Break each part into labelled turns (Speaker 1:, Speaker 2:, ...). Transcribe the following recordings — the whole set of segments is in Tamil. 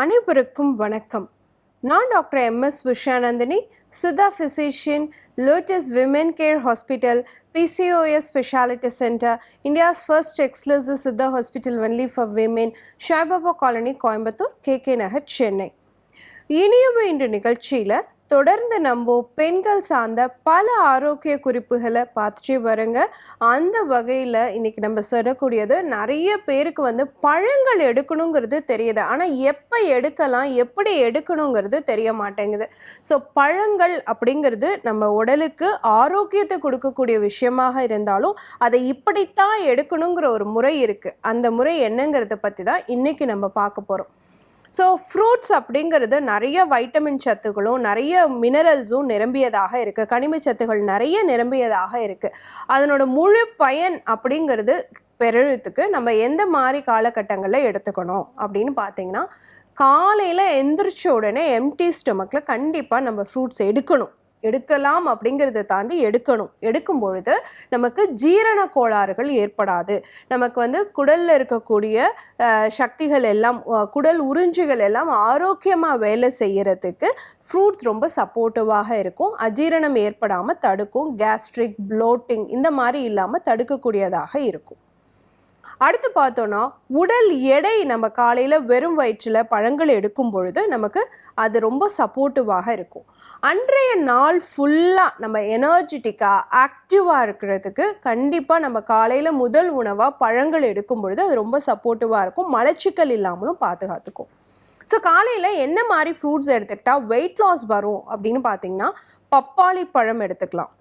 Speaker 1: அனைவருக்கும் வணக்கம். நான் doctor MS Vishayanandini Siddha physician lotus women care hospital PCOS speciality centre India's first exclusive Siddha hospital only for women Saibaba colony Coimbatore K K Nagar Chennai இனியும் இன்று நிகழ்ச்சியில் தொடர்ந்து நம்ம பெண்கள் சார்ந்த பல ஆரோக்கிய குறிப்புகளை பார்த்துட்டே வருங்க. அந்த வகையில் இன்னைக்கு நம்ம சொல்லக்கூடியது நிறைய பேருக்கு வந்து பழங்கள் எடுக்கணுங்கிறது தெரியுது. ஆனால் எப்போ எடுக்கலாம் எப்படி எடுக்கணுங்கிறது தெரிய மாட்டேங்குது. ஸோ பழங்கள் அப்படிங்கிறது நம்ம உடலுக்கு ஆரோக்கியத்தை கொடுக்கக்கூடிய விஷயமாக இருந்தாலும் அதை இப்படித்தான் எடுக்கணுங்கிற ஒரு முறை இருக்குது அந்த முறை என்னங்கிறத பற்றி தான் இன்றைக்கி நம்ம பார்க்க போகிறோம் ஸோ ஃப்ரூட்ஸ் அப்படிங்கிறது நிறைய வைட்டமின் சத்துக்களும் நிறைய மினரல்ஸும் நிரம்பியதாக இருக்குது கனிம சத்துக்கள் நிறைய நிரம்பியதாக இருக்குது அதனோட முழு பயன் அப்படிங்கிறது பெறுறதுக்கு நம்ம எந்த மாதிரி காலகட்டங்களில் எடுத்துக்கணும் அப்படின்னு பார்த்தீங்கன்னா காலையில் எந்திரிச்ச உடனே எம்டி ஸ்டொமக்கில் கண்டிப்பாக நம்ம ஃப்ரூட்ஸ் எடுக்கணும். எடுக்கலாம் அப்படிங்கிறத தாண்டி எடுக்கணும். எடுக்கும் பொழுது நமக்கு ஜீரண கோளாறுகள் ஏற்படாது. நமக்கு வந்து குடலில் இருக்கக்கூடிய சக்திகள் எல்லாம் குடல் உறிஞ்சுகள் எல்லாம் ஆரோக்கியமாக வேலை செய்கிறதுக்கு ஃப்ரூட்ஸ் ரொம்ப சப்போர்ட்டிவாக இருக்கும். அஜீரணம் ஏற்படாமல் தடுக்கும். கேஸ்ட்ரிக் ப்ளோட்டிங் இந்த மாதிரி இல்லாமல் தடுக்கக்கூடியதாக இருக்கும். அடுத்து பார்த்தோன்னா உடல் எடை நம்ம காலையில் வெறும் வயிற்றில் பழங்கள் எடுக்கும் பொழுது நமக்கு அது ரொம்ப சப்போர்ட்டிவாக இருக்கும். அன்றைய நாள் ஃபுல்லாக நம்ம எனர்ஜெட்டிக்காக ஆக்டிவாக இருக்கிறதுக்கு கண்டிப்பாக நம்ம காலையில் முதல் உணவாக பழங்கள் எடுக்கும் பொழுது அது ரொம்ப சப்போர்ட்டிவாக இருக்கும். மலச்சிக்கல் இல்லாமலும் பாதுகாத்துக்கும். ஸோ காலையில் என்ன மாதிரி ஃப்ரூட்ஸ் எடுத்துக்கிட்டால் வெயிட் லாஸ் வரும் அப்படின்னு பார்த்தீங்கன்னா பப்பாளி பழம் எடுத்துக்கலாம்.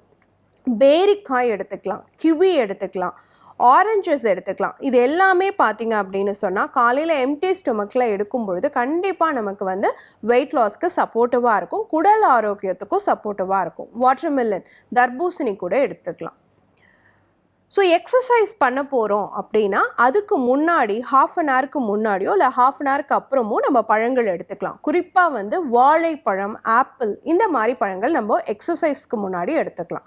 Speaker 1: பேரிக்காய் எடுத்துக்கலாம். கிவி எடுத்துக்கலாம். ஆரஞ்சஸ் எடுத்துக்கலாம். இது எல்லாமே பார்த்தீங்க அப்படின்னு சொன்னால் காலையில் எம்டி ஸ்டொமக்கில் எடுக்கும் பொழுது கண்டிப்பாக நமக்கு வந்து வெயிட் லாஸ்க்கு சப்போர்ட்டிவாக இருக்கும். குடல் ஆரோக்கியத்துக்கும் சப்போர்ட்டிவாக இருக்கும். வாட்டர்மெலன் தர்பூசணி கூட எடுத்துக்கலாம். ஸோ எக்ஸசைஸ் பண்ண போகிறோம் அப்படின்னா அதுக்கு முன்னாடி ஹாஃப் அன் ஹவருக்கு முன்னாடியோ இல்லை ஹாஃப் அன் ஹவருக்கு அப்புறமும் நம்ம பழங்கள் எடுத்துக்கலாம். குறிப்பாக வந்து வாழைப்பழம் ஆப்பிள் இந்த மாதிரி பழங்கள் நம்ம எக்ஸசைஸ்க்கு முன்னாடி எடுத்துக்கலாம்.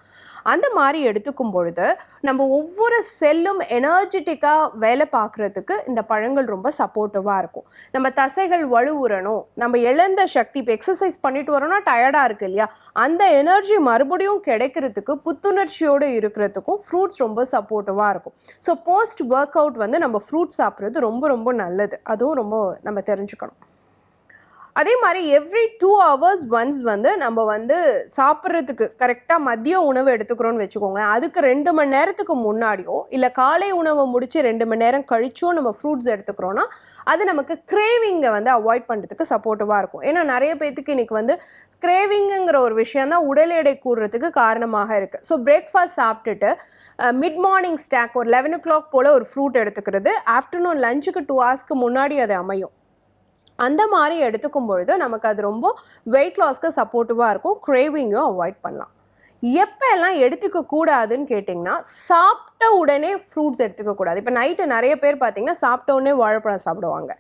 Speaker 1: அந்த மாதிரி எடுத்துக்கும் பொழுது நம்ம ஒவ்வொரு செல்லும் எனர்ஜெட்டிக்காக வேலை பார்க்குறதுக்கு இந்த பழங்கள் ரொம்ப சப்போர்ட்டிவாக இருக்கும். நம்ம தசைகள் வலுவுறணும். நம்ம இழந்த சக்தி இப்போ எக்ஸசைஸ் பண்ணிட்டு வரோம்னா டயர்டாக இருக்கு இல்லையா? அந்த எனர்ஜி மறுபடியும் கிடைக்கிறதுக்கு புத்துணர்ச்சியோடு இருக்கிறதுக்கும் ஃப்ரூட்ஸ் ரொம்ப சப்போர்ட்டிவாக இருக்கும். ஸோ போஸ்ட் ஒர்க் அவுட் வந்து நம்ம ஃப்ரூட் சாப்பிட்றது ரொம்ப ரொம்ப நல்லது. அதுவும் ரொம்ப நம்ம தெரிஞ்சுக்கணும். அதே மாதிரி எவ்ரி டூ ஹவர்ஸ் ஒன்ஸ் வந்து நம்ம வந்து சாப்பிட்றதுக்கு கரெக்டாக மதிய உணவு எடுத்துக்கிறோன்னு வச்சுக்கோங்களேன். அதுக்கு ரெண்டு மணி நேரத்துக்கு முன்னாடியோ இல்லை காலை உணவை முடித்து ரெண்டு மணி நேரம் கழிச்சோ நம்ம ஃப்ரூட்ஸ் எடுத்துக்கிறோன்னா அது நமக்கு கிரேவிங்கை வந்து அவாய்ட் பண்ணுறதுக்கு சப்போர்ட்டிவாக இருக்கும். ஏன்னா நிறைய பேர்த்துக்கு இன்னைக்கு வந்து கிரேவிங்குங்கிற ஒரு விஷயம் தான் உடல் எடை கூடுறதுக்கு காரணமாக இருக்குது ஸோ பிரேக்ஃபாஸ்ட் சாப்பிட்டுட்டு மிட் மார்னிங் ஸ்டாக் ஒரு லெவன் ஓ கிளாக் போல் ஒரு ஃப்ரூட் எடுத்துக்கிறது ஆஃப்டர்நூன் லஞ்சுக்கு டூ ஹவர்ஸ்க்கு முன்னாடி அது அமையும். அந்த மாதிரி எடுத்துக்கும் பொழுது நமக்கு அது ரொம்ப வெயிட் லாஸ்க்கு சப்போர்ட்டிவாக இருக்கும். க்ரேவிங்கும் அவாய்ட் பண்ணலாம். எப்போ எல்லாம் எடுத்துக்க கூடாதுன்னு கேட்டிங்கன்னா சாப்பிட்ட உடனே ஃப்ரூட்ஸ் எடுத்துக்க கூடாது. இப்போ நைட்டு நிறைய பேர் பார்த்தீங்கன்னா சாப்பிட்ட உடனே வாழைப்பழம் சாப்பிடுவாங்க.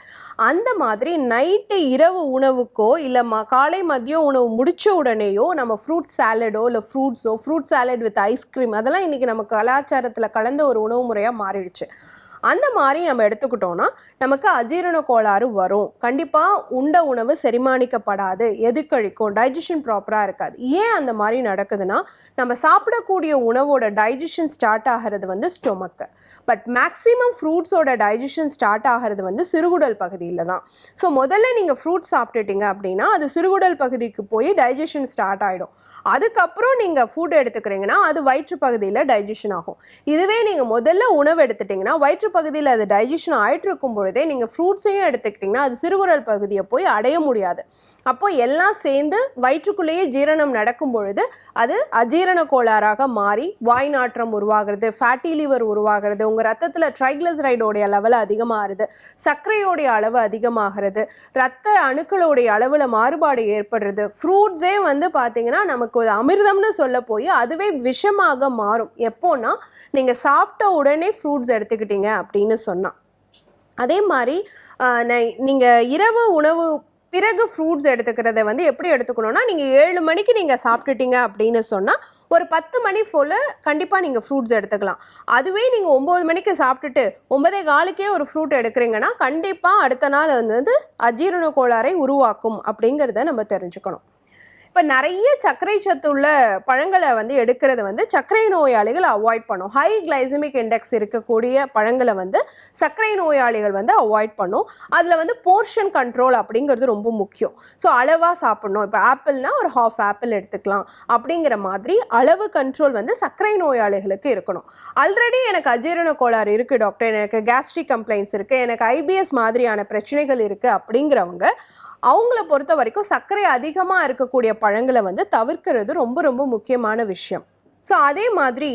Speaker 1: அந்த மாதிரி நைட்டு இரவு உணவுக்கோ இல்லை ம காலை மதிய உணவு முடித்த உடனேயோ நம்ம ஃப்ரூட் சாலடோ இல்லை ஃப்ரூட்ஸோ fruit salad with ice cream அதெல்லாம் இன்றைக்கி நம்ம கலாச்சாரத்தில் கலந்த ஒரு உணவு முறையாக மாறிடுச்சு. அந்த மாதிரி நம்ம எடுத்துக்கிட்டோன்னா நமக்கு அஜீரண கோளாறு வரும். கண்டிப்பாக உண்ட உணவு செரிமானிக்கப்படாது. எதுக்கழிக்கும்? டைஜஷன் ப்ராப்பராக இருக்காது. ஏன் அந்த மாதிரி நடக்குதுன்னா நம்ம சாப்பிடக்கூடிய உணவோட டைஜஷன் ஸ்டார்ட் ஆகிறது வந்து ஸ்டொமக்கு பட் மேக்ஸிமம் ஃப்ரூட்ஸோட டைஜஷன் ஸ்டார்ட் ஆகிறது வந்து சிறுகுடல் பகுதியில் தான். ஸோ முதல்ல நீங்கள் ஃப்ரூட் சாப்பிட்டுட்டீங்க அப்படின்னா அது சிறுகுடல் பகுதிக்கு போய் டைஜஷன் ஸ்டார்ட் ஆகிடும் அதுக்கப்புறம் நீங்கள் ஃபுட் எடுத்துக்கிறீங்கன்னா அது வயிற்று பகுதியில் டைஜஷன் ஆகும். இதுவே நீங்கள் முதல்ல உணவு எடுத்துட்டிங்கன்னா வயிற்று பகுதியில் அது டைஜஷன் ஆகிட்டு இருக்கும் பொழுதே நீங்கள் ஃப்ரூட்ஸையும் எடுத்துக்கிட்டிங்கன்னா அது சிறுகுரல் பகுதியை போய் அடைய முடியாது. அப்போ எல்லாம் சேர்ந்து வயிற்றுக்குள்ளேயே ஜீரணம் நடக்கும் பொழுது அது அஜீரண கோளாறாக மாறி வாய் நாற்றம் உருவாகிறது ஃபேட்டி லிவர் உருவாகிறது உங்கள் ரத்தத்தில் ட்ரைக்ளசரைடோடைய லெவல் அதிகமாகிறது சர்க்கரையோடைய அளவு அதிகமாகிறது ரத்த அணுக்களுடைய அளவில் மாறுபாடு ஏற்படுறது ஃப்ரூட்ஸே வந்து பார்த்தீங்கன்னா நமக்கு ஒரு அமிர்தம்னு சொல்ல போய் அதுவே விஷமாக மாறும். எப்போன்னா நீங்கள் சாப்பிட்ட உடனே ஃப்ரூட்ஸ் எடுத்துக்கிட்டீங்க அப்படின்னு சொன்னால் அதே மாதிரி நீங்கள் இரவு உணவு பிறகு ஃப்ரூட்ஸ் எடுத்துக்கிறத வந்து எப்படி எடுத்துக்கணும்னா நீங்கள் ஏழு மணிக்கு நீங்கள் சாப்பிட்டுட்டீங்க அப்படின்னு சொன்னால் ஒரு பத்து மணி போல் கண்டிப்பாக நீங்கள் ஃப்ரூட்ஸ் எடுத்துக்கலாம். அதுவே நீங்கள் ஒம்பது மணிக்கு சாப்பிட்டுட்டு ஒன்பதே காலுக்கே ஒரு ஃப்ரூட் எடுக்கிறீங்கன்னா கண்டிப்பாக அடுத்த நாள் வந்து அஜீரண கோளாறை உருவாக்கும் அப்படிங்கிறத நம்ம தெரிஞ்சுக்கணும். இப்போ நிறைய சர்க்கரை சத்து உள்ள பழங்களை வந்து எடுக்கிறது வந்து சர்க்கரை நோயாளிகள் அவாய்ட் பண்ணும். ஹை கிளைசமிக் இண்டெக்ஸ் இருக்கக்கூடிய பழங்களை வந்து சர்க்கரை நோயாளிகள் வந்து அவாய்ட் பண்ணும். அதில் வந்து போர்ஷன் கண்ட்ரோல் அப்படிங்கிறது ரொம்ப முக்கியம். ஸோ அளவாக சாப்பிடணும். இப்போ ஆப்பிள்னா ஒரு ஹாஃப் ஆப்பிள் எடுத்துக்கலாம். அப்படிங்கிற மாதிரி அளவு கண்ட்ரோல் வந்து சர்க்கரை நோயாளிகளுக்கு இருக்கணும். ஆல்ரெடி எனக்கு அஜீரண கோளாறு இருக்குது டாக்டர் எனக்கு கேஸ்ட்ரிக் கம்ப்ளைண்ட்ஸ் இருக்குது எனக்கு ஐபிஎஸ் மாதிரியான பிரச்சனைகள் இருக்குது அப்படிங்கிறவங்க அவங்கள பொறுத்த வரைக்கும் சர்க்கரை அதிகமாக இருக்கக்கூடிய பழங்களை வந்து தவிர்க்கிறது ரொம்ப ரொம்ப முக்கியமான விஷயம். ஸோ அதே மாதிரி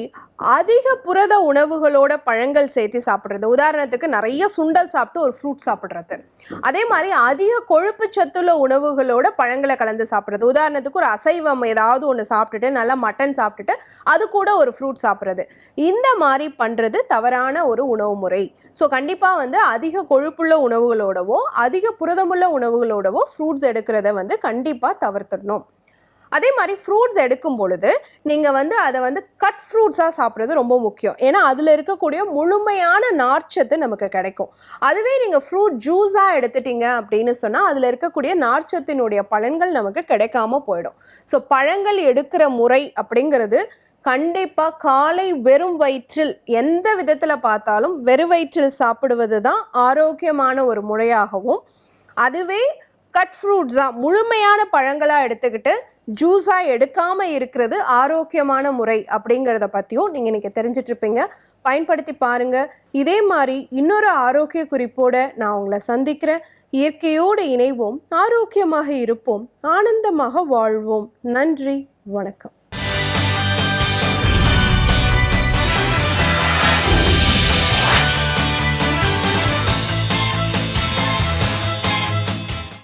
Speaker 1: அதிக புரத உணவுகளோட பழங்கள் சேர்த்து சாப்பிட்றது. உதாரணத்துக்கு நிறைய சுண்டல் சாப்பிட்டு ஒரு ஃப்ரூட் சாப்பிட்றது. அதே மாதிரி அதிக கொழுப்பு சத்துள்ள உணவுகளோட பழங்களை கலந்து சாப்பிட்றது. உதாரணத்துக்கு ஒரு அசைவம் ஏதாவது ஒன்று சாப்பிட்டுட்டு நல்லா மட்டன் சாப்பிட்டுட்டு அது கூட ஒரு ஃப்ரூட் சாப்பிட்றது. இந்த மாதிரி பண்ணுறது தவறான ஒரு உணவு முறை. ஸோ கண்டிப்பாக வந்து அதிக கொழுப்புள்ள உணவுகளோடவோ அதிக புரதமுள்ள உணவுகளோடவோ ஃப்ரூட்ஸ் எடுக்கிறத வந்து கண்டிப்பாக தவிர்த்துடணும். அதே மாதிரி ஃப்ரூட்ஸ் எடுக்கும் பொழுது நீங்கள் வந்து அதை வந்து கட் ஃப்ரூட்ஸாக சாப்பிட்றது ரொம்ப முக்கியம். ஏன்னா அதில் இருக்கக்கூடிய முழுமையான நார்ச்சத்து நமக்கு கிடைக்கும். அதுவே நீங்கள் ஃப்ரூட் ஜூஸாக எடுத்துட்டீங்க அப்படின்னு சொன்னால் அதில் இருக்கக்கூடிய நார்ச்சத்தினுடைய பலன்கள் நமக்கு கிடைக்காம போயிடும். ஸோ பழங்கள் எடுக்கிற முறை அப்படிங்கிறது கண்டிப்பாக காலை வெறும் வயிற்றில் எந்த விதத்தில் பார்த்தாலும் வெறும் வயிற்றில் சாப்பிடுவது தான் ஆரோக்கியமான ஒரு முறையாகவும் அதுவே கட் ஃப்ரூட்ஸாக முழுமையான பழங்களாக எடுத்துக்கிட்டு ஜூஸாக எடுக்காமல் இருக்கிறது ஆரோக்கியமான முறை அப்படிங்கிறத பற்றியும் நீங்கள் இன்றைக்கி தெரிஞ்சிட்ருப்பீங்க பயன்படுத்தி பாருங்கள் இதே மாதிரி இன்னொரு ஆரோக்கிய குறிப்போடு நான் உங்களை சந்திக்கிறேன். இயற்கையோடு இணைவோம் ஆரோக்கியமாக இருப்போம் ஆனந்தமாக வாழ்வோம். நன்றி வணக்கம்.